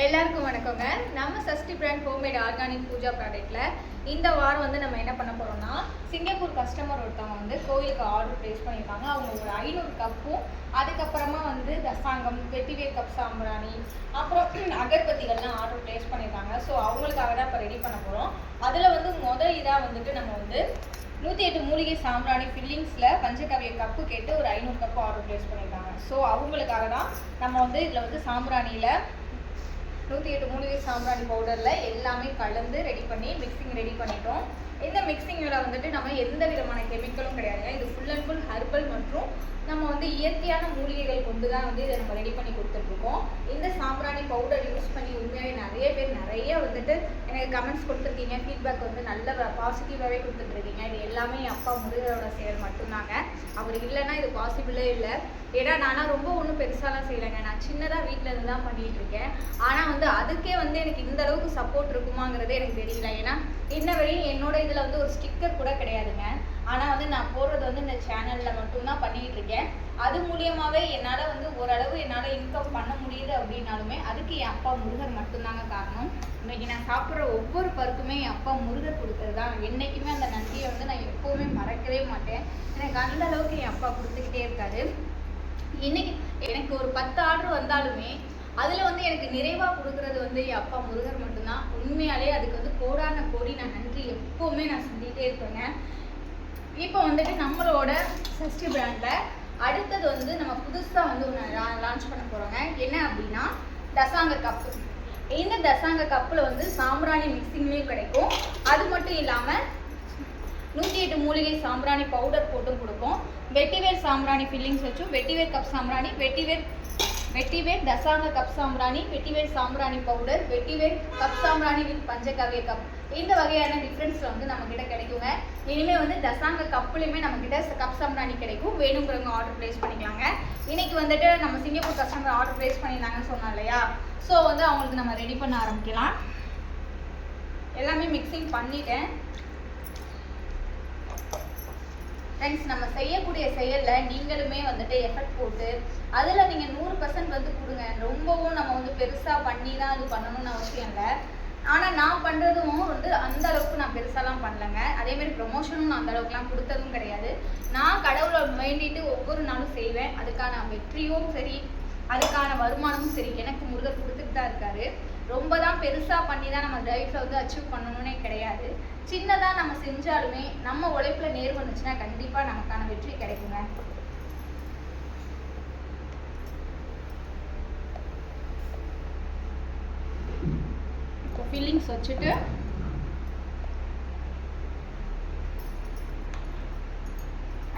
எல்லாருக்கும் வணக்கங்க. நம்ம Sashti brand homemade organic pooja ப்ராடக்ட்டில் இந்த வாரம் வந்து நம்ம என்ன பண்ண போகிறோம்னா சிங்கப்பூர் கஸ்டமர் ஒருத்தவங்க வந்து கோயிலுக்கு ஆர்டர் ப்ளேஸ் பண்ணியிருக்காங்க. அவங்க ஒரு ஐநூறு கப்பும் அதுக்கப்புறமா வந்து தசாங்கம் வெட்டிவேர் கப் சாம்பிராணி அப்புறம் அகர்பத்திகள்லாம் ஆர்டர் ப்ளேஸ் பண்ணியிருக்காங்க. ஸோ அவங்களுக்காக தான் இப்போ ரெடி பண்ண போகிறோம் அதில் வந்து முதல் இதாக வந்துட்டு நம்ம வந்து நூற்றி எட்டு மூலிகை சாம்பிராணி ஃபில்லிங்ஸில் பஞ்சகவிய கப்பு கேட்டு ஒரு ஐநூறு கப்பு ஆர்டர் ப்ளேஸ் பண்ணியிருக்காங்க. ஸோ அவங்களுக்காக தான் நம்ம வந்து இதில் வந்து சாம்பிராணியில் நூற்றி எட்டு மூலிகை சாம்பிராணி பவுடரில் எல்லாமே கலந்து ரெடி பண்ணி மிக்சிங் ரெடி பண்ணிட்டோம். இந்த மிக்சிங்கில் வந்துட்டு நம்ம எந்த விதமான கெமிக்கலும் கிடையாதுங்க. இது ஹர்பல் மற்றும் நம்ம வந்து இயற்கையான மூலிகைகள் கொண்டு தான் வந்து இதை நம்ம ரெடி பண்ணி கொடுத்துட்ருக்கோம் இந்த சாம்பிராணி பவுடர் யூஸ் பண்ணி உண்மையாகவே நிறைய பேர் நிறைய வந்துட்டு எனக்கு கமெண்ட்ஸ் கொடுத்துருக்கீங்க. ஃபீட்பேக் வந்து நல்ல பாசிட்டிவாகவே கொடுத்துட்ருக்கீங்க இது எல்லாமே என் அப்பா முருகரோட செயல் மட்டும்தாங்க. அவர் இல்லைன்னா இது பாசிபிளே இல்லை. ஏன்னா நானா ரொம்ப ஒன்றும் பெருசாலாம் செய்யலைங்க. நான் சின்னதாக வீட்டில் இருந்து தான் பண்ணிகிட்ருக்கேன் ஆனால் வந்து அதுக்கே வந்து எனக்கு இந்த அளவுக்கு சப்போர்ட் இருக்குமாங்கிறதே எனக்கு தெரியல. ஏன்னா இன்ன வரையும் என்னோட இதில் வந்து ஒரு ஸ்டிக்கர் கூட கிடையாதுங்க. பண்ணுறது வந்து இந்த சேனலில் மட்டும்தான் பண்ணிக்கிட்டு இருக்கேன் அது மூலியமாகவே என்னால் வந்து ஓரளவு என்னால் இன்கம் பண்ண முடியுது அப்படின்னாலுமே அதுக்கு என் அப்பா முருகர் மட்டும்தாங்க காரணம். இன்னைக்கு நான் சாப்பிட்ற ஒவ்வொரு பருக்குமே என் அப்பா முருகர் கொடுத்தது தான் என்றைக்குமே அந்த நன்றியை வந்து நான் எப்போவுமே மறக்கவே மாட்டேன். எனக்கு அந்த அளவுக்கு என் அப்பா கொடுத்துக்கிட்டே இருக்காரு. இன்னைக்கு எனக்கு ஒரு பத்து ஆர்டர் வந்தாலுமே அதில் வந்து எனக்கு நிறைவாக கொடுக்குறது வந்து என் அப்பா முருகர் மட்டும்தான். உண்மையாலே அதுக்கு வந்து கோடான கோடி நான் நன்றி எப்போவுமே நான் சொல்லிகிட்டே இருப்பேங்க. இப்போ வந்துட்டு நம்மளோட சஷ்டி பிராண்டில் அடுத்தது வந்து நம்ம புதுசாக வந்து ஒன்று லான்ச் பண்ண போகிறோங்க என்ன அப்படின்னா தசாங்க கப்பு. இந்த தசாங்க கப்பில் வந்து சாம்பிராணி மிக்சிங்லேயும் கிடைக்கும். அது மட்டும் இல்லாமல் நூற்றி எட்டு மூலிகை சாம்பிராணி பவுடர் போட்டும் கொடுப்போம் வெட்டிவேர் சாம்பிராணி ஃபில்லிங்ஸ் வச்சும் வெட்டிவேர் கப் சாம்பிராணி வெட்டிவேர் வெட்டிவேர் தசாங்க கப் சாம்பிராணி வெட்டிவேர் சாம்பிராணி பவுடர் வெட்டிவேர் கப் சாம்பிராணி வித் பஞ்சகவிய கப் இந்த வகையான டிஃப்ரென்ஸில் வந்து நம்ம கிட்ட கிடைக்குங்க. இனிமேல் வந்து தசாங்க கப்புலையுமே நம்ம கிட்ட கப் சம்ராணி கிடைக்கும். வேணுங்கிறவங்க ஆர்டர் ப்ளேஸ் பண்ணிக்கலாங்க. இன்னைக்கு வந்துட்டு நம்ம சிங்கப்பூர் கஸ்டமர் ஆர்டர் ப்ளேஸ் பண்ணியிருந்தாங்கன்னு சொன்னோம் இல்லையா? ஸோ வந்து அவங்களுக்கு நம்ம ரெடி பண்ண ஆரம்பிக்கலாம். எல்லாமே மிக்சிங் பண்ணிட்டேன். ஃப்ரெண்ட்ஸ் நம்ம செய்யக்கூடிய செயலில் நீங்களுமே வந்துட்டு எஃபர்ட் போட்டு அதில் நீங்கள் நூறு பர்சன்ட் வந்து கொடுங்க. ரொம்பவும் நம்ம வந்து பெருசாக பண்ணி தான் அது பண்ணணும்னு அவசியம் இல்லை. ஆனால் நான் பண்ணுறதும் வந்து அந்த அளவுக்கு நான் பெருசாலாம் பண்ணலைங்க. அதேமாரி ப்ரொமோஷனும் நான் அந்த அளவுக்குலாம் கொடுத்ததும் கிடையாது. நான் கடவுளை வேண்டிட்டு ஒவ்வொரு நாளும் செய்வேன். அதுக்கான வெற்றியும் சரி அதுக்கான வருமானமும் சரி எனக்கு முருகர் கொடுத்துட்டு தான் இருக்காரு. ரொம்ப தான் பெருசாக பண்ணி தான் நம்ம லைஃப்பில் வந்து அச்சீவ் பண்ணணும்னே கிடையாது. சின்னதாக நம்ம செஞ்சாலுமே நம்ம உழைப்பில் நேர் வந்துச்சுன்னா கண்டிப்பாக நமக்கான வெற்றி கிடைக்குங்க இப்போ ஃபில்லிங்ஸ் வச்சுட்டு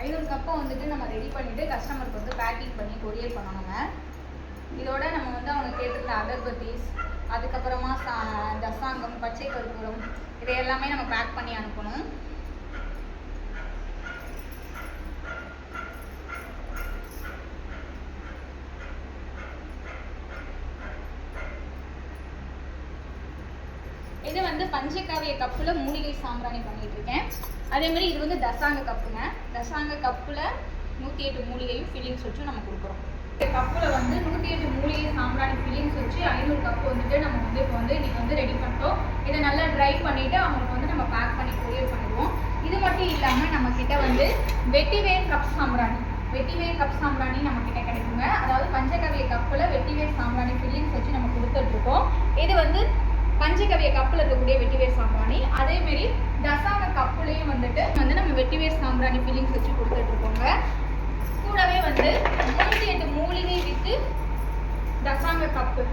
ஐநூறு கப்பை வந்துட்டு நம்ம ரெடி பண்ணிவிட்டு கஸ்டமருக்கு வந்து பேக்கிங் பண்ணி கொரியர் பண்ணணுங்க இதோட நம்ம வந்து அவங்க கேட்டிருந்த அகர்பத்தீஸ் அதுக்கப்புறமா சா தசாங்கம் பச்சை கருப்பூரம் இது எல்லாமே நம்ம பேக் பண்ணி அனுப்பணும். இது வந்து பஞ்சகாவிய கப்பில் மூலிகை சாம்பிராணி பண்ணிட்டு இருக்கேன். அதே மாதிரி இது வந்து தசாங்க கப்புங்க. தசாங்க கப்பில் நூற்றி எட்டு மூலிகையும் ஃபில்லிங்ஸ் வச்சும் நம்ம கொடுக்குறோம். இந்த கப்பில் வந்து நூற்றி எட்டு மூலிகை சாம்பிராணி ஃபில்லிங்ஸ் வச்சு ஐநூறு கப்பு வந்துட்டு நம்ம வந்து இப்போ வந்து இன்றைக்கி வந்து ரெடி பண்ணிட்டோம். இதை நல்லா ட்ரை பண்ணிவிட்டு அவங்களுக்கு வந்து நம்ம பேக் பண்ணி கொரியர் பண்ணிடுவோம் இது மட்டும் இல்லாமல் நம்ம கிட்ட வந்து வெட்டிவேர் கப் சாம்பிராணி. வெட்டிவேர் கப் சாம்பிராணி நம்ம கிட்ட கிடைக்குங்க. அதாவது பஞ்சகவிய கப்பில் வெட்டிவேர் சாம்பிராணி ஃபில்லிங்ஸ் வச்சு நம்ம கொடுத்துட்ருக்கோம் இது வந்து பஞ்சகவிய கப்பில் இருக்கக்கூடிய வெட்டிவேர் சாம்பிராணி. அதேமாரி தசாங்க கப்புலையும் வந்துட்டு வந்து நம்ம வெட்டிவேர் சாம்பிராணி ஃபில்லிங்ஸ் வச்சு கொடுத்துட்ருக்கோங்க கூடவே வந்து நூற்றி எட்டு மூலிகை வித்து தசாங்க கப்பு.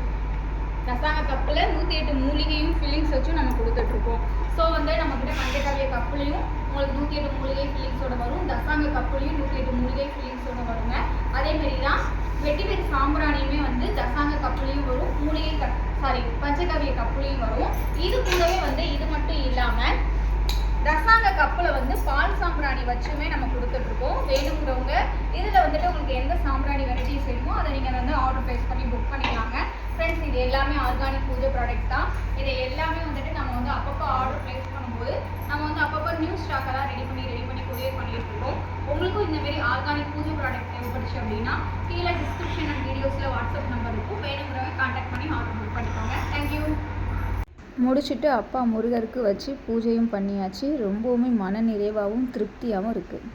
தசாங்க கப்பில் நூற்றி எட்டு மூலிகையும் ஃபில்லிங்ஸ் வச்சும் நம்ம கொடுத்துட்ருக்கோம் ஸோ வந்து நம்மக்கிட்ட பஞ்சகவிய கப்புலையும் உங்களுக்கு நூற்றி எட்டு மூலிகை ஃபில்லிங்ஸோட வரும். தசாங்க கப்புலையும் நூற்றி எட்டு மூலிகை ஃபில்லிங்ஸோட வருங்க. அதேமாரி தான் வெட்டிவேல் சாம்பிராணியுமே வந்து தசாங்க கப்புலையும் வரும் மூலிகை கப் சாரி பஞ்சகவிய கப்புலையும் வரும். இது கூடவே வந்து இது மட்டும் இல்லாமல் ரசாங்க கப்பில் வந்து பால் சாம்பிராணி வச்சுமே நம்ம கொடுத்துட்ருக்கோம். வேணுங்கிறவங்க இதில் வந்துட்டு உங்களுக்கு எந்த சாம்பிராணி வெரைட்டிஸ் வேணுமோ அதை நீங்கள் வந்து ஆர்டர் ப்ளேஸ் பண்ணி புக் பண்ணிக்கலாங்க. ஃப்ரெண்ட்ஸ் இது எல்லாமே ஆர்கானிக் பூஜை ப்ராடக்ட்ஸ் தான். இதை எல்லாமே வந்துட்டு நம்ம வந்து அப்பப்போ ஆர்டர் ப்ளேஸ் பண்ணும்போது நம்ம வந்து அப்பப்போ நியூ ஸ்டாக்கெல்லாம் ரெடி பண்ணி ஷேர் பண்ணியிருக்கோம். உங்களுக்கும் இந்த மாதிரி ஆர்கானிக் பூஜை ப்ராடக்ட் தேவைப்படுச்சு அப்படின்னா கீழே டிஸ்கிரிப்ஷன் அண்ட் வீடியோஸில் வாட்ஸ்அப் நம்பர் இருக்கும். வேணுங்கிறவங்க காண்டாக்ட் பண்ணி ஆர்டர் புக் பண்ணிக்கோங்க. தேங்க்யூ முடிச்சுட்டு அப்பா முருகருக்கு வச்சு பூஜையும் பண்ணியாச்சு. ரொம்பவுமே மன நிறைவாகவும் திருப்தியாகவும் இருக்குது